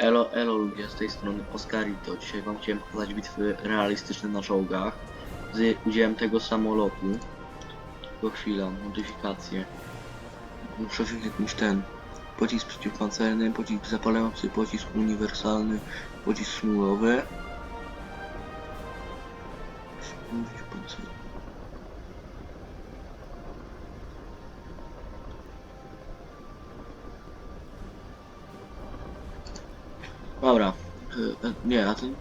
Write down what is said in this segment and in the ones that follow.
Elo, elo ludzie, z tej strony Oscarito. Dzisiaj wam chciałem pokazać bitwy realistyczne na czołgach z udziałem tego samolotu. Tylko chwila, modyfikacje. Muszę wziąć jakąś ten pocisk przeciwpancerny, pocisk zapalający, pocisk uniwersalny, pocisk smulowy. Przeciwpancerny. Dobra. Y, y, nie, a ten...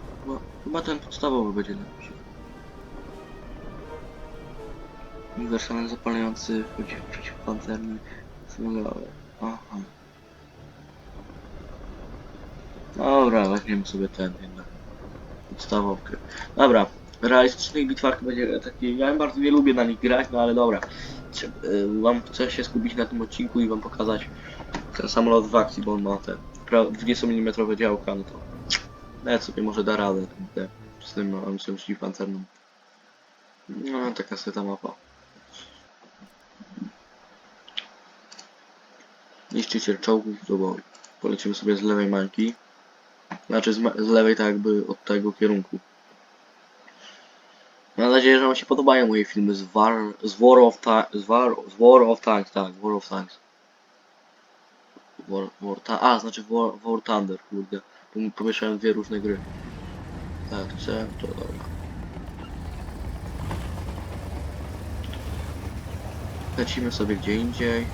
Chyba ten podstawowy będzie lepszy. Uniwersalny zapalający chodzi w przeciwpancerny smugowy. Aha. Dobra, weźmiemy sobie ten jednak. Podstawowkę. Dobra, realistycznych bitwach będzie taki. Ja bardzo nie lubię na nich grać, no ale dobra. Y, wam chcę się skupić na tym odcinku i wam pokazać ten samolot w akcji, bo on ma ten 20mm działka, no to no nawet sobie może da radę te, z tym amunicją pancerną. No, taka sobie ta mapa. Niszczyciel czołgów do boju. Polecimy sobie z lewej mańki. Znaczy z, z lewej tak jakby od tego kierunku. Mam nadzieję, że Wam się podobają moje filmy z War, z War of Tanks, z z War of Tanks, tak, War of Tanks. War, War a, znaczy War, War Thunder, kurde. Pom- Pomieszałem dwie różne gry. Tak, chcę, to dobra. Lecimy sobie gdzie indziej.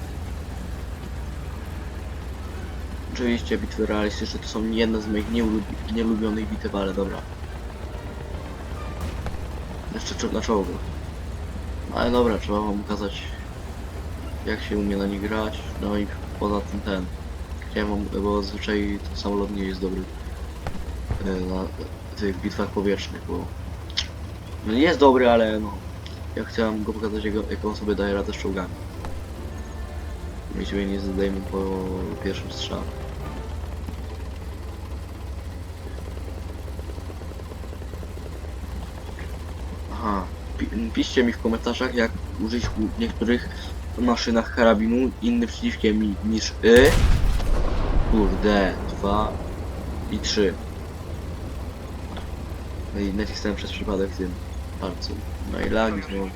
Oczywiście bitwy realistyczne to są jedne z moich nieulubi- nielubionych bitew, ale dobra. Jeszcze na czołgu. Ale dobra, trzeba wam pokazać jak się umie na nich grać. No i poza tym ten. Chciałem wam, bo zazwyczaj ten samolot nie jest dobry e, na tych bitwach powietrznych, bo no nie jest dobry, ale no ja chciałem go pokazać jak, jak on sobie daje radę z czołgami. My siebie nie zadajemy po pierwszym strzale. Aha, pi piszcie mi w komentarzach jak użyć w niektórych maszynach karabinu innym przeciwkiem ni- niż Y. Kurde, dwa i trzy. No i nacisnąłem przez przypadek tym palcu. No i lagi znowu.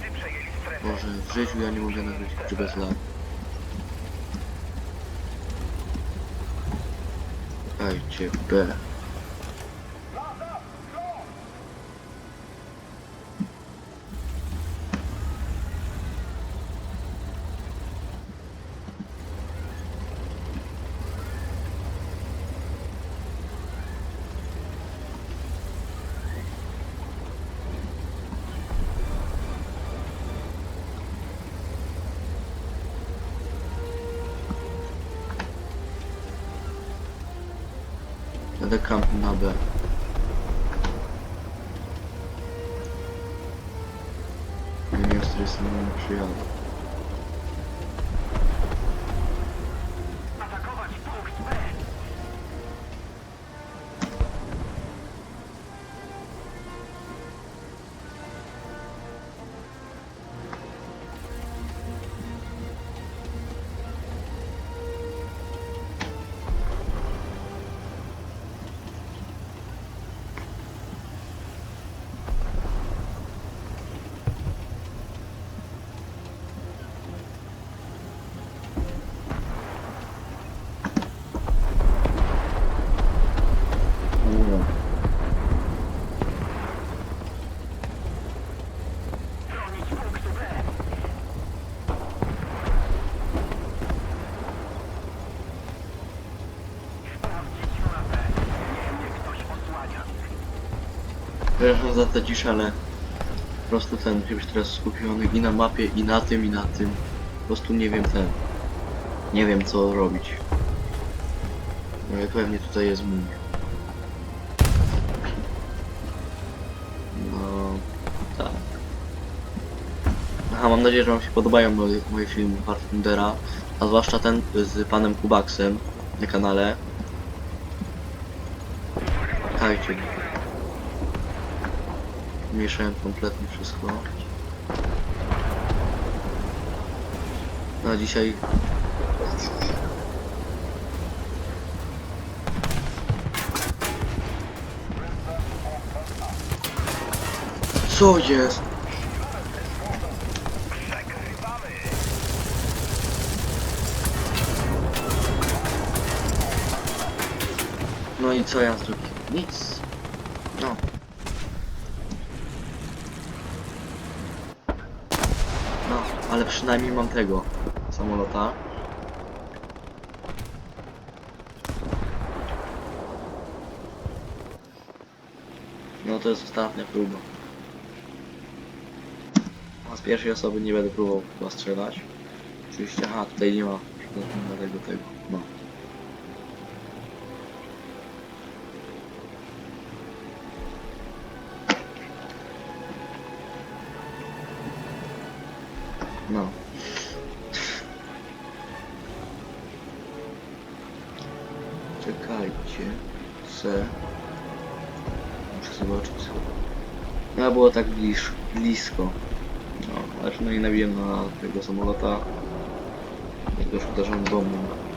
Może w życiu ja nie mogę nagrać czy bez lag. Dajcie B. Jadę kamp na B. Nie wiem, z której Przepraszam za tę ciszę, ale po prostu ten, być teraz skupiony i na mapie, i na tym, i na tym. Po prostu nie wiem ten. Nie wiem co robić. No jak pewnie tutaj jest mój. No tak. Aha, mam nadzieję, że wam się podobają moje, moje filmy War Thundera, a zwłaszcza ten z panem Kubaksem na kanale. Dajcie mi. Mieszałem kompletnie wszystko. Na dzisiaj... Co jest? No i co ja zrobię? Nic. Przynajmniej mam tego samolota. No to jest ostatnia próba. A z pierwszej osoby nie będę próbował chyba strzelać. Oczywiście, aha, tutaj nie ma żadnego tego, no. No. Czekajcie. Se. Muszę zobaczyć. No było tak bliż, blisko. No, aż no i nabiłem na tego samolota. Szkoda, że on bombą.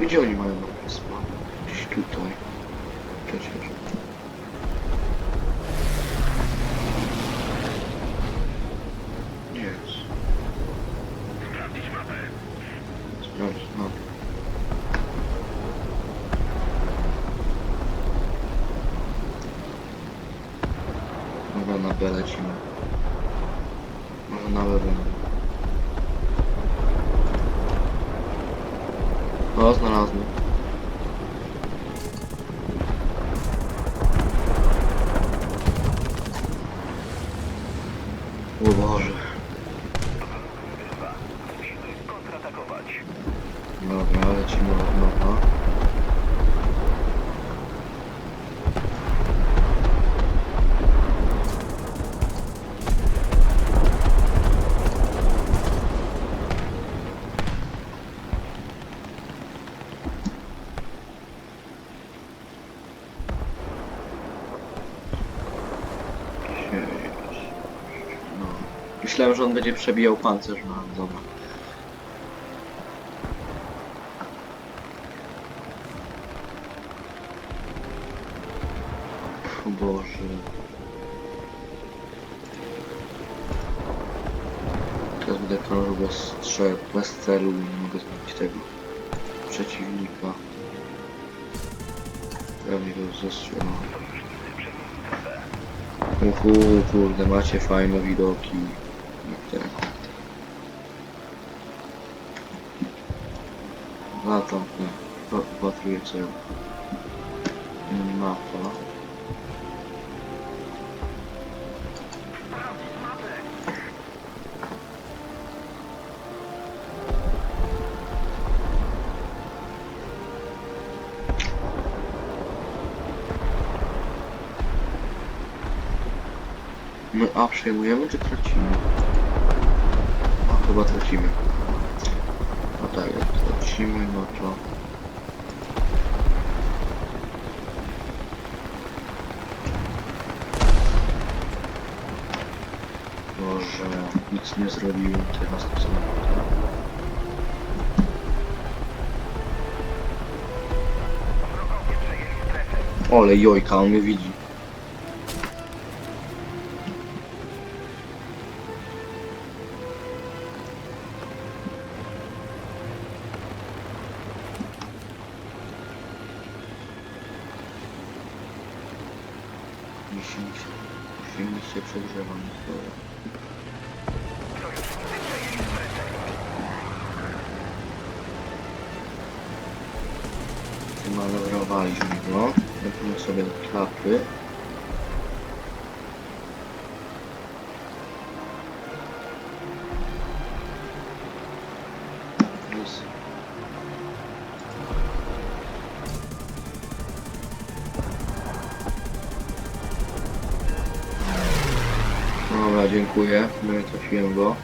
Gdzie oni mają respawn? Gdzieś tutaj. Przecież. Jest. Sprawdź mapę. Może na B lecimy. Może na B będę. O, znalazłem. O Boże. kontratakować. Dobra, lecimy od nowa. No. Myślałem, że on będzie przebijał pancerz, no dobra. O Boże. Teraz będę krążył bez strzel, bez celu i nie mogę zrobić tego przeciwnika. Pewnie go zestrzelam. Uhu, kurde, macie fajne widoki. Jak te. Latam, nie. Pa- Patruję cel. Mapa. My A przejmujemy czy tracimy? Chyba tracimy. No tak, jak tracimy, no to... Boże, nic nie zrobiłem teraz to strefę. Ole jojka, on mnie widzi. Plus. Dobra, dziękuję. No i trafiłem go.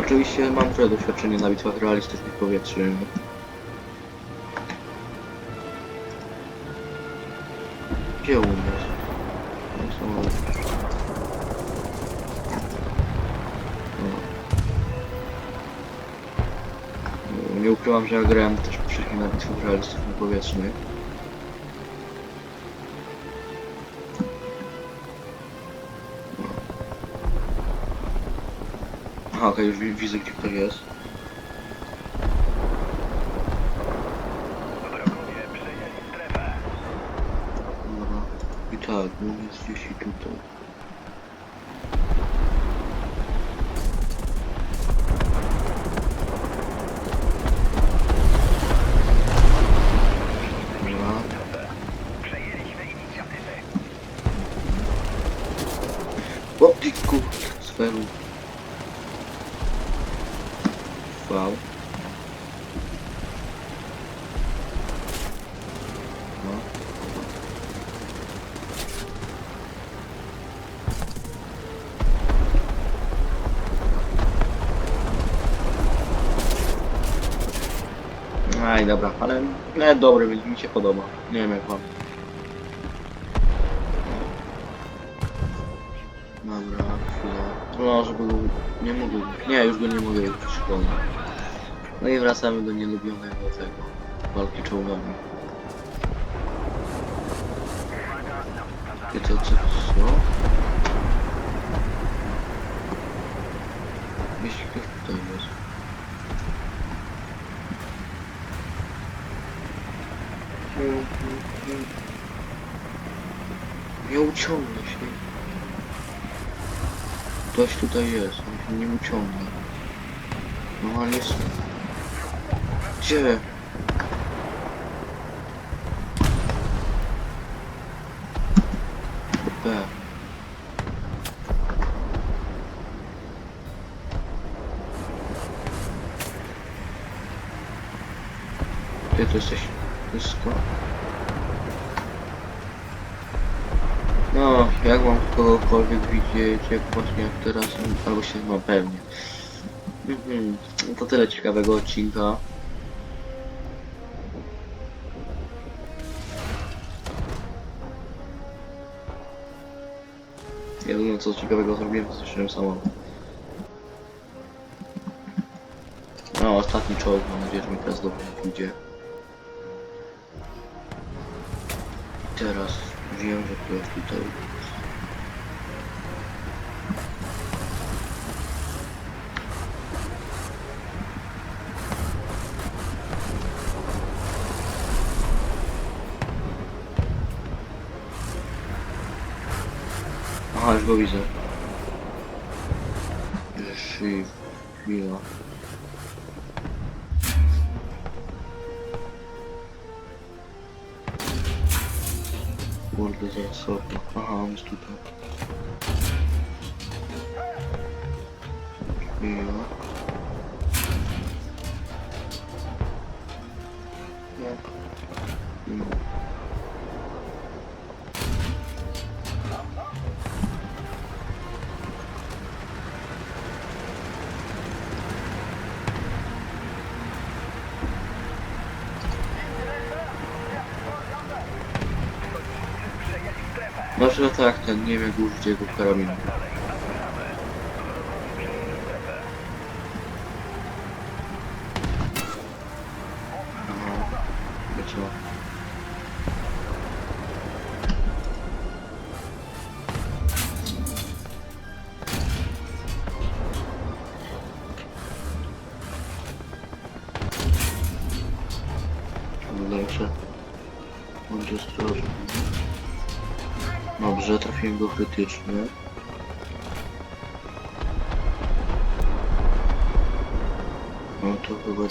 Oczywiście mam trochę doświadczenia na bitwach realistycznych powietrznych. No. Ukrywam, że ja grałem też wcześniej na bitwach realistycznych powietrznych. Aha, okej, już wi- widzę gdzie ktoś jest. Dobra. I tak, no jest gdzieś tutaj. Aj, dobra, ale nie, dobry, mi się podoba. Nie wiem jak wam. Dobra, chwila. No, żeby go... Nie mogę... Nie, już go nie mogę szkolny. No i wracamy do nielubionego tego. Walki czołgami. I to co? co? Jeśli ktoś tutaj jest. Nie uciągnę się. Ktoś tutaj jest, on się nie uciągnie. No ale jest... Gdzie? B. Gdzie ty jesteś? Wszystko? No, jak mam kogokolwiek widzieć, jak właśnie jak teraz, albo się ma pewnie. Mhm, to tyle ciekawego odcinka. Jedyne co ciekawego zrobiłem, to zniszczyłem. No, ostatni czołg, mam nadzieję, że mi teraz dobrze pójdzie. Teraz wiem, że tutaj jest. Aha, już go widzę. Jeszcze chwila. Kurde, za osobno. Aha, on jest no tak, ten nie wiem jak użyć jego krytycznie. No to chyba nie.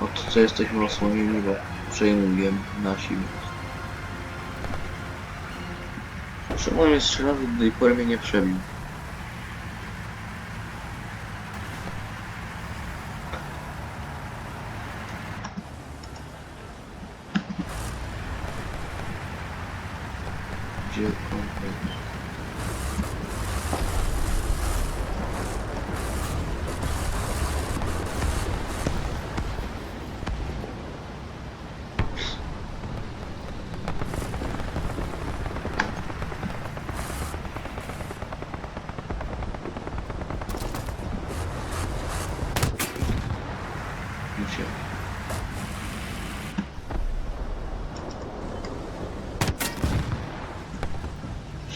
Od co jesteśmy osłonieni, bo przejmujemy nasi. Czemu mnie strzela, do tej pory mnie nie przebił. bir şey.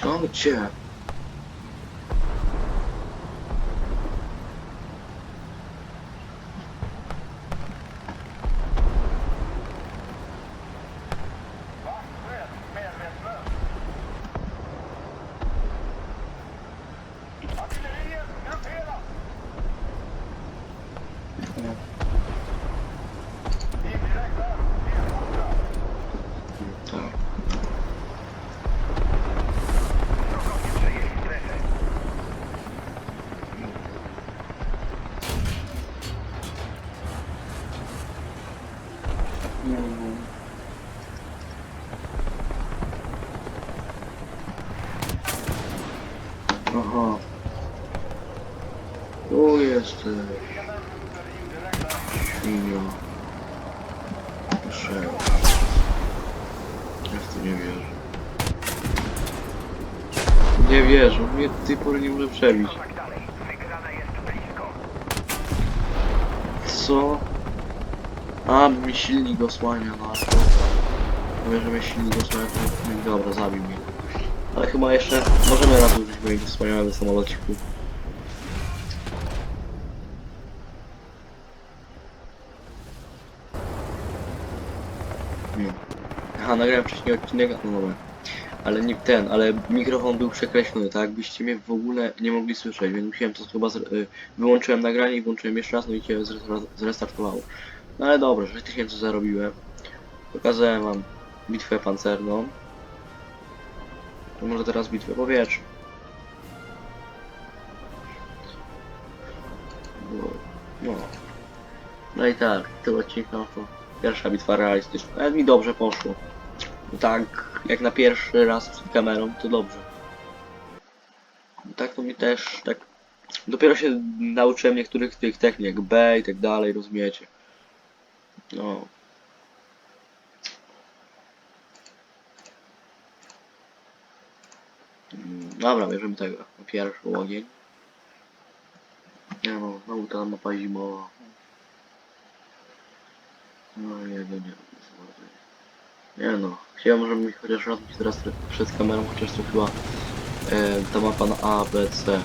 Sanki. Jesteś. Świnio. Proszę. Ja w to nie wierzę. Nie wierzę, mnie do tej pory nie może przebić. Jest. Co? A, mi silnik osłania, no to... Mówię, że mnie silnik osłania, to... Dobra, zabił mnie. Ale chyba jeszcze możemy raz użyć mojego wspaniałego samolociku. Nie. Aha, nagrałem wcześniej odcinek, no dobra. Ale nie ten, ale mikrofon był przekreślony, tak? Byście mnie w ogóle nie mogli słyszeć, więc musiałem to chyba... Y, wyłączyłem nagranie i włączyłem jeszcze raz, no i zre- zrestartowało. No ale dobra, 6000 zarobiłem. Pokazałem wam bitwę pancerną. To może teraz bitwę powietrzną. No, no. I tak, ten odcinek no to pierwsza bitwa realistyczna. Ale mi dobrze poszło. Tak, jak na pierwszy raz przed kamerą, to dobrze. Tak to mi też, tak... Dopiero się nauczyłem niektórych tych technik, B i tak dalej, rozumiecie. No. Dobra, bierzemy tego. Pierwszy ogień. Nie no, znowu ta mapa zimowa. No jego nie. Nie no, chciałem, żeby mi chociaż się teraz przed kamerą chociaż trafiła e, ta mapa na A, B, C.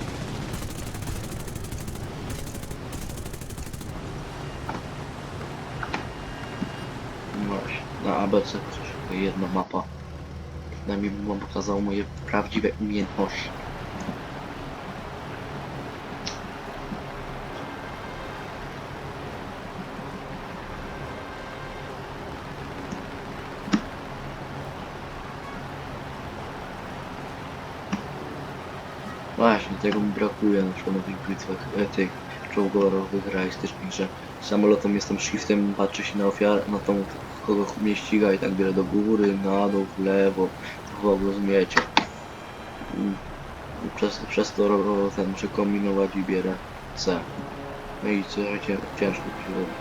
Właśnie, na ABC chociaż jedna mapa. Przynajmniej bym wam pokazał moje prawdziwe umiejętności. Właśnie, tego mi brakuje na przykład na tych bitwach, e, tych czołgorowych, realistycznych, że samolotem jestem shiftem, patrzę się na ofiarę, na tą, kogo mnie ściga i tak bierę do góry, na dół, w lewo, ogóle rozumiecie. Przez, przez to ten muszę kombinować i bierę C. No i co cię, ciężko się robi.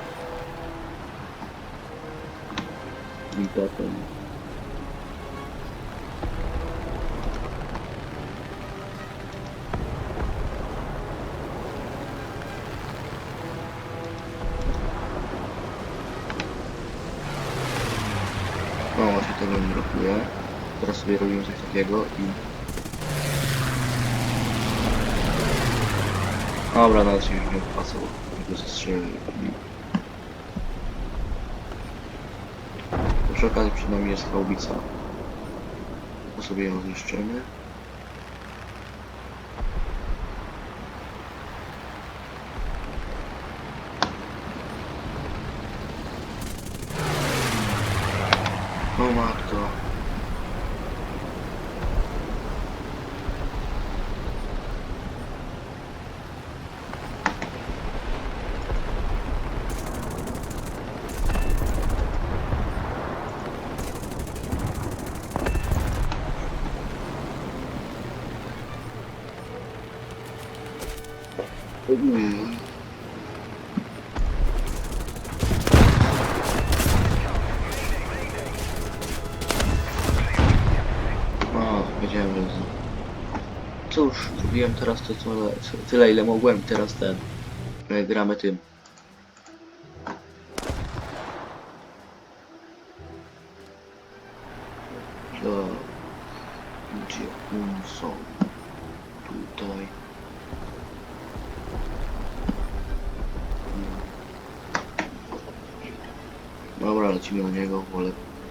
I sobie robimy coś takiego i... Dobra, nawet się już nie opłacał. Go zestrzelili. Przy okazji przed nami jest haubica. To sobie ją zniszczymy. cóż, zrobiłem teraz to co, tyle ile mogłem teraz ten e, gramy tym. Ja, gdzie on są? Tutaj. Dobra, lecimy niego, wolę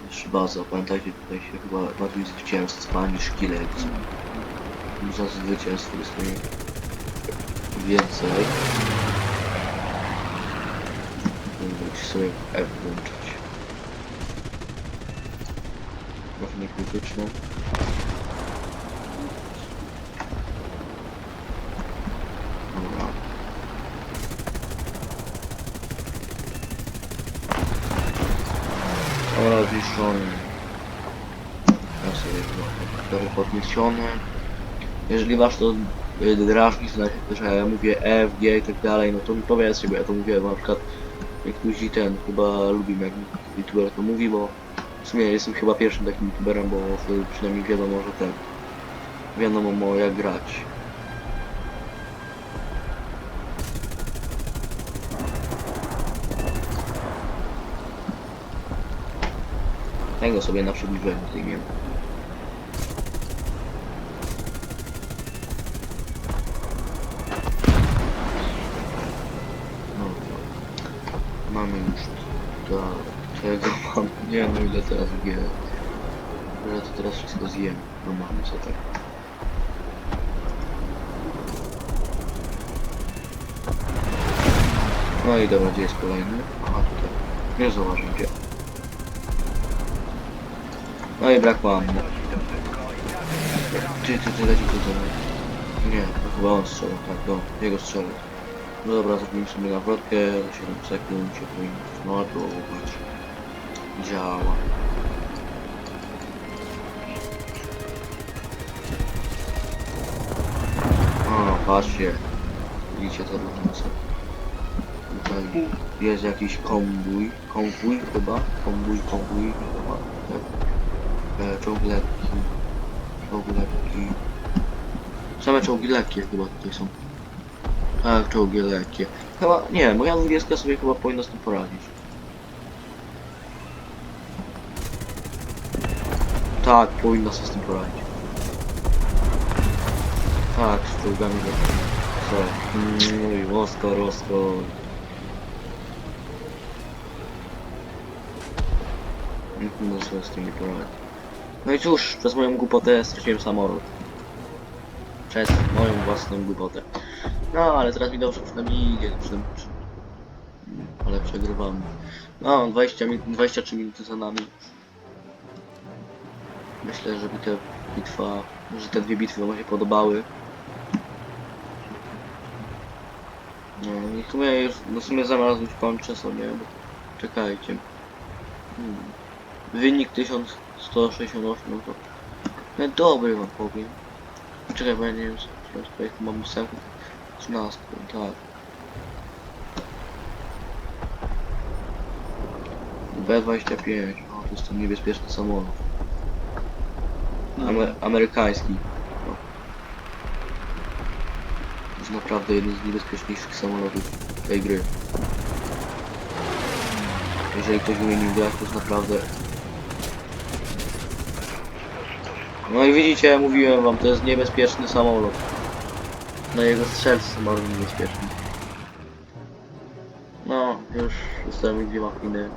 jeszcze baza. Pamiętajcie, tutaj się chyba bardziej chciałem spalić szkielet. Za zwycięstwo dostaje więcej. Musicie sobie F włączyć. Dobra, zniszczony. Ja sobie cztery podniesione. Jeżeli was to y, drażni, znaczy, że mówię F, G i tak dalej, no to mi powiedzcie, bo ja to mówię, na przykład ktoś ten chyba lubi jak youtuber to mówi, bo w sumie jestem chyba pierwszym takim youtuberem, bo przynajmniej wiadomo, że ten wiadomo jak grać. Tego sobie na przybliżeniu zdejmiemy. No, mamy już to, tego mam, nie no ile teraz wie, że to teraz wszystko zjem, no mamy co tak. No i dobra, gdzie jest kolejny? Aha, tutaj. Nie zauważyłem gdzie. No i brak mam. Ty, ty, ty, leci tutaj. Nie, to chyba on strzela, tak, no, jego strzela. No dobra, zrobimy sobie nawrotkę, 7 sekund się powinno ładować. Działa. O, patrzcie. Widzicie te różnice. Tutaj jest jakiś konwój, konwój chyba, konwój, konwój chyba, tak. E, czołg lekki, czołg lekki. Same czołgi lekkie chyba tutaj są. Tak, czołgi lekkie. Chyba, nie, moja 20 sobie chyba powinna z tym poradzić. Tak, powinna sobie z tym poradzić. Tak, z czołgami lekkimi. Co? Mój, rosko, rosko. No sobie z tym nie poradzić. No i cóż, przez moją głupotę straciłem samolot. Przez moją własną głupotę. No, ale teraz mi dobrze przynajmniej idzie. Przynajmniej, przy... Ale przegrywamy. No, 20 min 23 minuty za nami. Myślę, że mi ta bitwa, że te dwie bitwy wam się podobały. No i w sumie już, no w sumie już kończę sobie, bo czekajcie. Hmm. Wynik 1168, no to no dobry wam powiem. Czekaj, bo ja nie wiem, projekt mam ósemkę. 13, tak. B25, o to jest ten niebezpieczny samolot. Amer amerykański. No. To jest naprawdę jeden z niebezpieczniejszych samolotów tej gry. Jeżeli ktoś umie nim grać, to jest naprawdę... No i widzicie, mówiłem wam, to jest niebezpieczny samolot. No jego strzelcy są bardzo niebezpieczni. No, już zostały mi dwie machiny.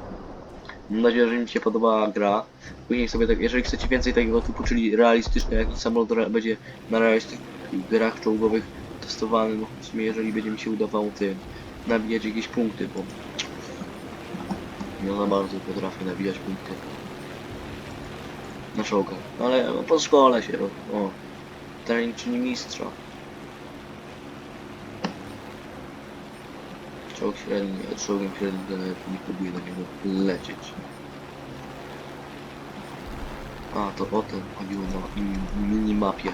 Mam nadzieję, że mi się podobała gra. Później sobie tak, jeżeli chcecie więcej tego typu, czyli realistyczny jakiś samolot będzie na realistycznych grach czołgowych testowany, no w sumie jeżeli będzie mi się udawało tym nabijać jakieś punkty, bo nie za bardzo potrafię nabijać punkty na czołgach. Ale no, po szkole się robi. O, trening czyni mistrza. Czołg średni, czołgiem nawet nie próbuję do niego lecieć. A, to o tym chodziło na im- minimapie.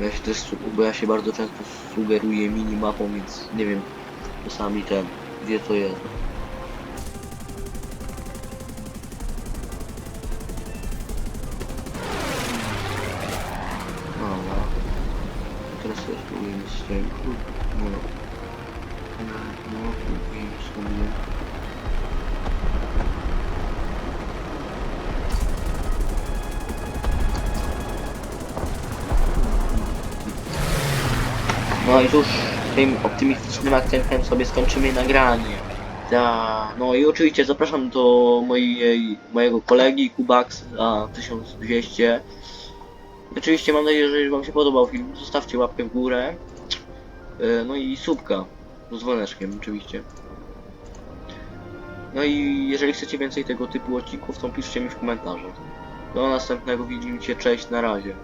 Ja się też, bo ja się bardzo często sugeruję minimapą, więc nie wiem, czasami ten wie co jest. Dobra. Teraz sobie spróbujemy z tym. No. No, i cóż, tym optymistycznym akcentem sobie skończymy nagranie. Ta, no i oczywiście zapraszam do mojej, mojego kolegi Kubax a 1200. Oczywiście mam nadzieję, że wam się podobał film. Zostawcie łapkę w górę. E, No i subka z dzwoneczkiem oczywiście. No i jeżeli chcecie więcej tego typu odcinków, to piszcie mi w komentarzach. Do następnego widzimy się, cześć, na razie.